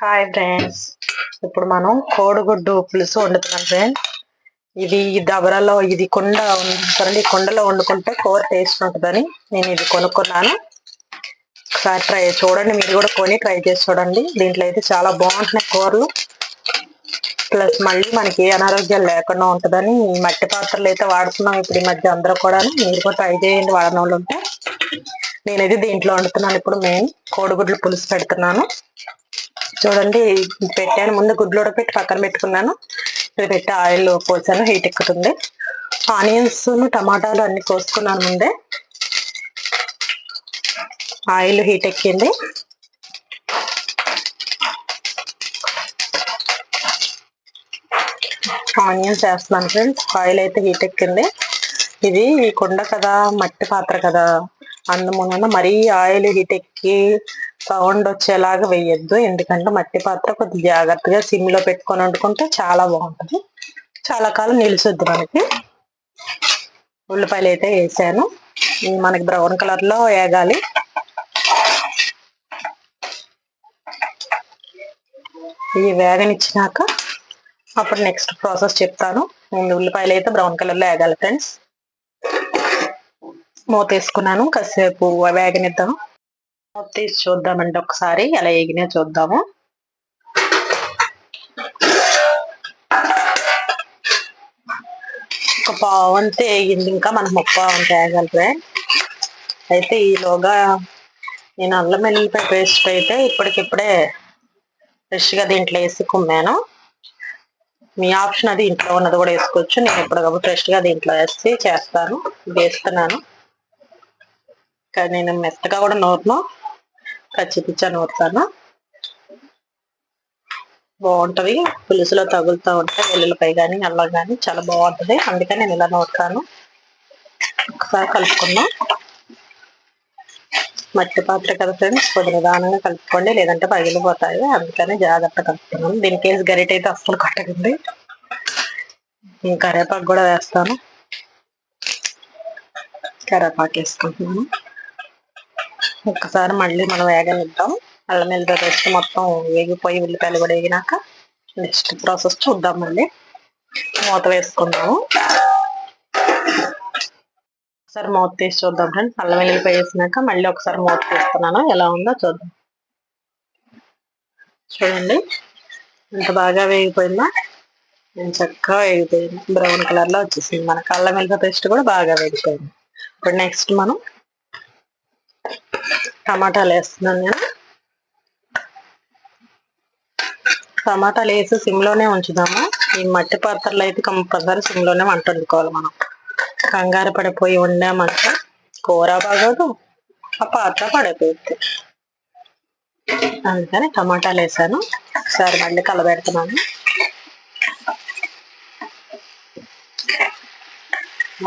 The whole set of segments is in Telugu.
హాయ్ ఫ్రెండ్స్ ఇప్పుడు మనం కోడిగుడ్డు పులుసు వండుతున్నాం ఫ్రెండ్స్ ఇది దబరలో ఇది కుండ చూడండి కుండలో వండుకుంటే కూర టేస్ట్ ఉంటుందని నేను ఇది కొనుక్కున్నాను. ఒకసారి ట్రై చూడండి మీరు కూడా కొని ట్రై చేసి చూడండి. దీంట్లో అయితే చాలా బాగుంటున్నాయి కూరలు. ప్లస్ మళ్ళీ మనకి ఏ అనారోగ్యాలు లేకుండా ఉంటుందని మట్టి పాత్రలు అయితే వాడుతున్నాం ఇప్పుడు ఈ మధ్య అందరూ కూడా మీరు కూడా ట్రై చేయండి వాడని వాళ్ళు ఉంటే. నేనైతే దీంట్లో వండుతున్నాను. ఇప్పుడు మెయిన్ కోడిగుడ్లు పులుసు పెడుతున్నాను. చూడండి పెట్టాను. ముందు గుడ్లు ఉడకపెట్టి పక్కన పెట్టుకున్నాను. ఇది పెట్టి ఆయిల్ పోసాను హీట్ ఎక్కుతుంది. ఆనియన్స్ టమాటాలు అన్ని కోసుకున్నాను ముందే. ఆయిల్ హీట్ ఎక్కింది. ఆనియన్స్ వేస్తున్నాను ఫ్రెండ్స్. ఆయిల్ అయితే హీట్ ఎక్కింది. ఇది ఈ కుండ కదా మట్టి పాత్ర కదా. అందుమున మరీ ఆయిల్ హీట్ ఎక్కి సౌండ్ వచ్చేలాగా వేయొద్దు. ఎందుకంటే మట్టి పాత్ర కొద్దిగా జాగ్రత్తగా సిమ్లో పెట్టుకొని వండుకుంటే చాలా బాగుంటుంది. చాలా కాలం నిలుచుద్ది మనకి. ఉల్లిపాయలు అయితే వేసాను. ఇవి మనకి బ్రౌన్ కలర్లో వేగాలి. ఇవి వేగనిచ్చినాక అప్పుడు నెక్స్ట్ ప్రాసెస్ చెప్తాను. ముందు ఉల్లిపాయలు అయితే బ్రౌన్ కలర్లో వేగాలి ఫ్రెండ్స్. మూత వేసుకున్నాను. కాసేపు వేగనిద్దాం. తీసి చూద్దామండి ఒకసారి. ఎలా ఎగినా చూద్దాము. ఒక పావు అంతే వేగింది ఇంకా మనం ముప్ప వంత వేయగలరే అయితే ఈలోగా నేను అల్లం వెల్లిపాయ పేస్ట్ అయితే ఇప్పటికిప్పుడే ఫ్రెష్గా దీంట్లో వేసి కుమ్మాను మీ ఆప్షన్ అది ఇంట్లో ఉన్నది కూడా వేసుకోవచ్చు. నేను ఇప్పుడు ఫ్రెష్గా దీంట్లో వేసి చేస్తాను. వేస్తున్నాను. కానీ నేను మెత్తగా కూడా నూరును. పచ్చిపిచ్చా నూరుతాను బాగుంటుంది. పులుసులో తగులుతూ ఉంటాయి వెల్లుల్లిపై కానీ అల్లం కానీ చాలా బాగుంటుంది. అందుకని నేను ఇలా నోడతాను ఒకసారి కలుపుకుందాం. మట్టి పాత్ర కదా ఫ్రెండ్స్ కొద్ది నిదానంగా కలుపుకోండి. లేదంటే పగిలిపోతాయి. అందుకని జాగ్రత్త కలుపుతున్నాను దీనికి గరిట అయితే అస్సలు కట్టకండి. కరేపాకు కూడా వేస్తాను. కరేపాకు వేసుకుంటున్నాను. ఒక్కసారి మళ్ళీ మనం వేగనిద్దాం అల్లం వెల్లిపాయ పేస్ట్ మొత్తం వేగిపోయి ఉల్లిపాయలు కూడా వేగినాక నెక్స్ట్ ప్రాసెస్ చూద్దాం మళ్ళీ మూత వేసుకుందాము. ఒకసారి మూత తీసి చూద్దాం ఫ్రెండ్స్. అల్లం వెల్లిపాయ వేసినాక మళ్ళీ ఒకసారి మూత తీస్తున్నాను. ఎలా ఉందో చూద్దాం. చూడండి. ఎంత బాగా వేగిపోయిందా. నేను చక్కగా వేగిపోయింది. బ్రౌన్ కలర్లో వచ్చేసింది మనకు. అల్లం వెల్లిపాయ పేస్ట్ కూడా బాగా వేగిపోయింది. ఇప్పుడు నెక్స్ట్ మనం టమాటాలు వేస్తున్నాను నేను. టమాటాలు వేసి సిమ్లోనే ఉంచుదాము. ఈ మట్టి పాత్రలు అయితే కంపల్సరీ సిమ్లోనే వంట వండుకోవాలి మనం. కంగారు పడిపోయి వండామంటే కూర బాగోదు ఆ పాత్ర పడిపోయింది అందుకని టమాటాలు వేసాను. ఒకసారి మళ్ళీ కలబెడుతున్నాను.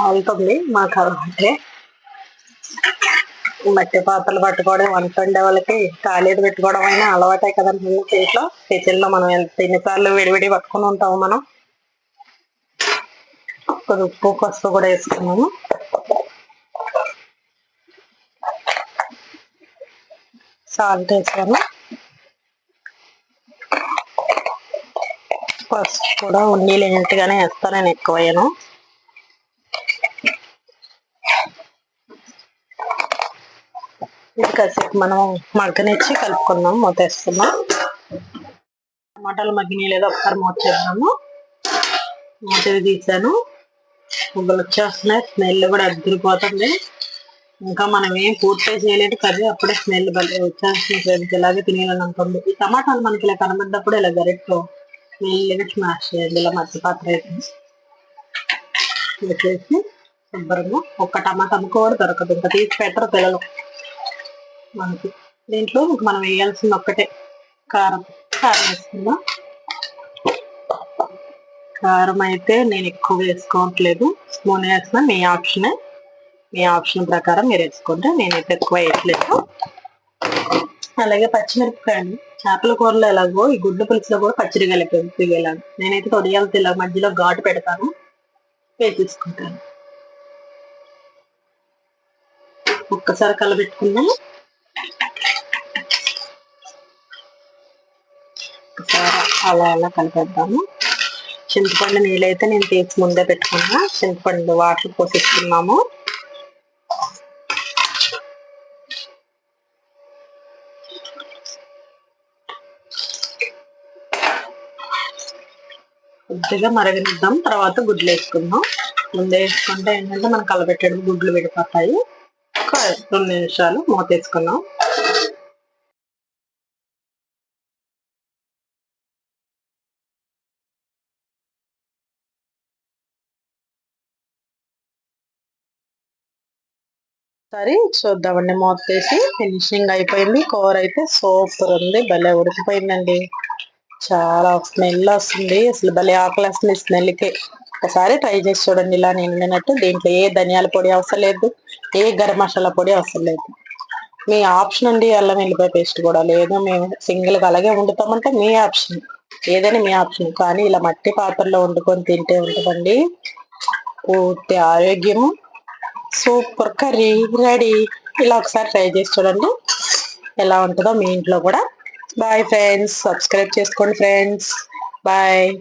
అవుతుంది మాకు అలవాటే మట్టి పాత్రలు పట్టుకోవడం వంట ఉండే వాళ్ళకి ఖాళీలు పెట్టుకోవడం అయినా అలవాటే కదండి ఇంట్లో కిచెన్లో మనం ఎంత ఎన్నిసార్లు విడివిడి పట్టుకుని ఉంటాము మనం. కొద్ది ఉప్పు పసుపు కూడా వేసుకున్నాము. సాల్ట్ వేసాను పసుపు కూడా ఉండి లేనట్టుగానే వేస్తాను నేను ఎక్కువ ఇది కాసేపు మనం మగ్గనిచ్చి కలుపుకుందాం మూతేస్తున్నాం. టమాటాలు మగ్గినాయి లేదో ఒకసారి మూత చేద్దాము. మూత తీసాను. ముగ్గులు వచ్చేస్తున్నాయి స్మెల్ కూడా అద్దరిపోతుంది. ఇంకా మనం ఏం పూర్తి చేయలేదు కర్రీ అప్పుడే స్మెల్ వచ్చేస్తుంది ఇలాగే తినేయాలని ఉంటుంది ఈ టమాటాలు మనకి ఇలా కనబడ్డప్పుడు ఇలా గరిటతో మెల్లిగా స్మాష్ చేయండి. ఇలా మధ్య పాత్ర అయితే వచ్చేసి శుభ్రంగా ఒక్క టమాటా కూడా దొరకదు. ఇంకా తీసి పెట్టరు పిల్లలు. మనకి. దీంట్లో మనం వేయాల్సింది ఒక్కటే. కారం. కారం వేసుకుందాం. కారం అయితే నేను ఎక్కువ వేసుకోవట్లేదు. స్పూన్ వేసిన మీ ఆప్షనే. మీ ఆప్షన్ ప్రకారం మీరు వేసుకుంటే నేనైతే ఎక్కువ వేయట్లేదు. అలాగే పచ్చిమిరపకాయలు. చేపల కూరలో ఎలాగో ఈ గుడ్డు పులుసులో కూడా పచ్చిడి కలిపి వేయాలి నేనైతే తొడియాలతో ఇలా మధ్యలో ఘాటు పెడతాను. వేసేసుకుంటాను. ఒక్కసారి కలబెట్టుకున్నాను ఒకసారి అలా అలా కలిపేద్దాము. చింతపండు నీళ్ళైతే నేను తీసి ముందే పెట్టుకున్నా. చింతపండు వాటర్ పోసిస్తున్నాము కొద్దిగా మరగనిద్దాం. తర్వాత గుడ్లు వేసుకుందాం. ముందే వేసుకుంటే ఏంటంటే మనం కలబెట్టడం గుడ్లు విడిపోతాయి. ఒక రెండు నిమిషాలు మూత వేసుకుందాం. సరే చూద్దామండి మూత తీసి ఫినిషింగ్ అయిపోయింది. కూర అయితే సూపర్ ఉంది. భలే ఉడికిపోయిందండి. చాలా స్మెల్ వస్తుంది. అసలు భలే ఆకలి వస్తుంది స్మెల్కే ఒకసారి ట్రై చేసి చూడండి. ఇలా నేను విన్నట్టు దీంట్లో ఏ ధనియాల పొడి అవసరం లేదు. ఏ గరం మసాలా పొడి అవసరం లేదు. మీ ఆప్షన్ అండి. అల్లం వెల్లిపాయ పేస్ట్ కూడా లేదు. మేము సింగిల్గా అలాగే వండుతామంటే మీ ఆప్షన్ ఏదైనా మీ ఆప్షన్ కానీ ఇలా మట్టి పాత్రలో వండుకొని తింటే ఉంటుందండి. పూర్తి ఆరోగ్యము. Super curry ready. ఇలా ఒకసారి ట్రై చేసి చూడండి. ఎలా ఉంటుందో మీ ఇంట్లో కూడా. బాయ్ ఫ్రెండ్స్ సబ్స్క్రైబ్ చేసుకోండి ఫ్రెండ్స్ బాయ్